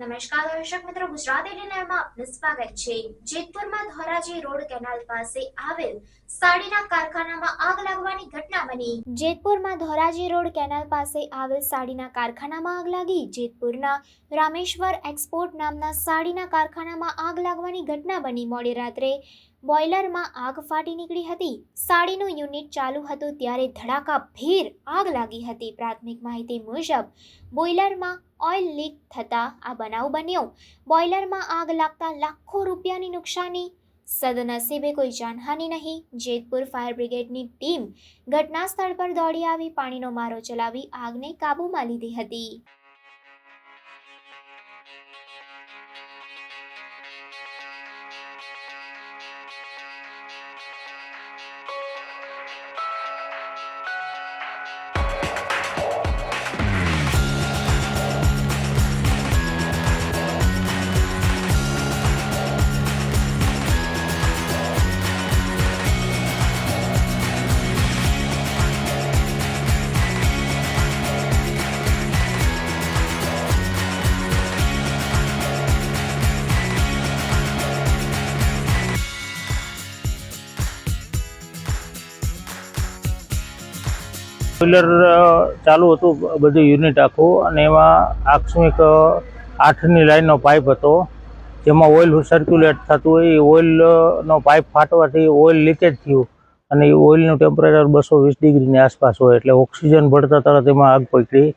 નમસ્કાર દર્શક મિત્રો, ગુજરાત એટીએનમાં આપનું સ્વાગત છે. જેતપુરમાં ધોરાજી રોડ કેનાલ પાસે આવેલ સાડીના કારખાનામાં આગ લાગવાની ઘટના બની. જેતપુરમાં ધોરાજી રોડ કેનાલ પાસે આવેલ સાડીના કારખાનામાં આગ લાગી. જેતપુરના રામેશ્વર એક્સપોર્ટ નામના સાડીના કારખાનામાં આગ લાગવાની ઘટના બની. મોડી રાત્રે બોઇલરમાં આગ ફાટી નીકળી હતી. સાડીનું યુનિટ ચાલુ હતું ત્યારે ધડાકા ભીર આગ લાગી હતી. પ્રાથમિક માહિતી મુજબ બોઇલરમાં ઓઇલ લીક થતાં આ બનાવ બન્યો. બોઇલરમાં આગ લાગતા લાખો રૂપિયાની નુકસાની. સદનસીબે કોઈ જાનહાનિ નહીં. જેતપુર ફાયર બ્રિગેડની ટીમ ઘટના સ્થળ પર દોડી આવી, પાણીનો મારો ચલાવી આગને કાબૂમાં લીધી હતી. બોઈલર ચાલુ હતું બધું યુનિટ આખું અને એમાં આકસ્મિક આઠની લાઇનનો પાઇપ હતો. જેમાં ઓઇલ સર્ક્યુલેટ થતું હોય, એ ઓઇલનો પાઇપ ફાટવાથી ઓઇલ લીકેજ થયું અને એ ઓઇલનું ટેમ્પરેચર બસો વીસ ડિગ્રીની આસપાસ હોય એટલે ઓક્સિજન ભળતા તરત એમાં આગ પકડી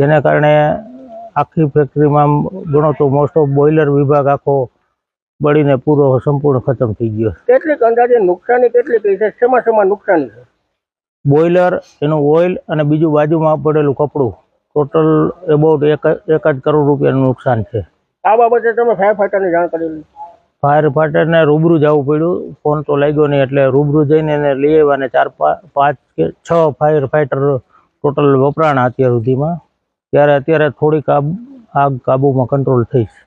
જેના કારણે આખી ફેક્ટરીમાં ગણો તો મોસ્ટ ઓફ બોઇલર વિભાગ આખો બળીને પૂરો સંપૂર્ણ ખતમ થઈ ગયો. કેટલીક અંદાજે નુકસાની કેટલી કઈ છે? શેમાં શેમાં નુકસાની છે? બોઇલર એનું ઓઇલ અને બીજું બાજુમાં પડેલું કપડું. ટોટલ એબાઉટ એક એક જ કરોડ રૂપિયાનું નુકસાન છે. આ બાબતે તમે ફાયર ફાઈટરની જાણ કરેલી ફાયર ફાઈટરને રૂબરૂ જવું પડ્યું. ફોન તો લાગ્યો નહીં એટલે રૂબરૂ જઈને એને લઈ આવ્યા અને ચાર પાંચ કે છ ફાયર ફાઈટર ટોટલ વપરાણા અત્યાર સુધીમાં. ત્યારે અત્યારે થોડીક આગ કાબૂમાં કંટ્રોલ થઈ છે.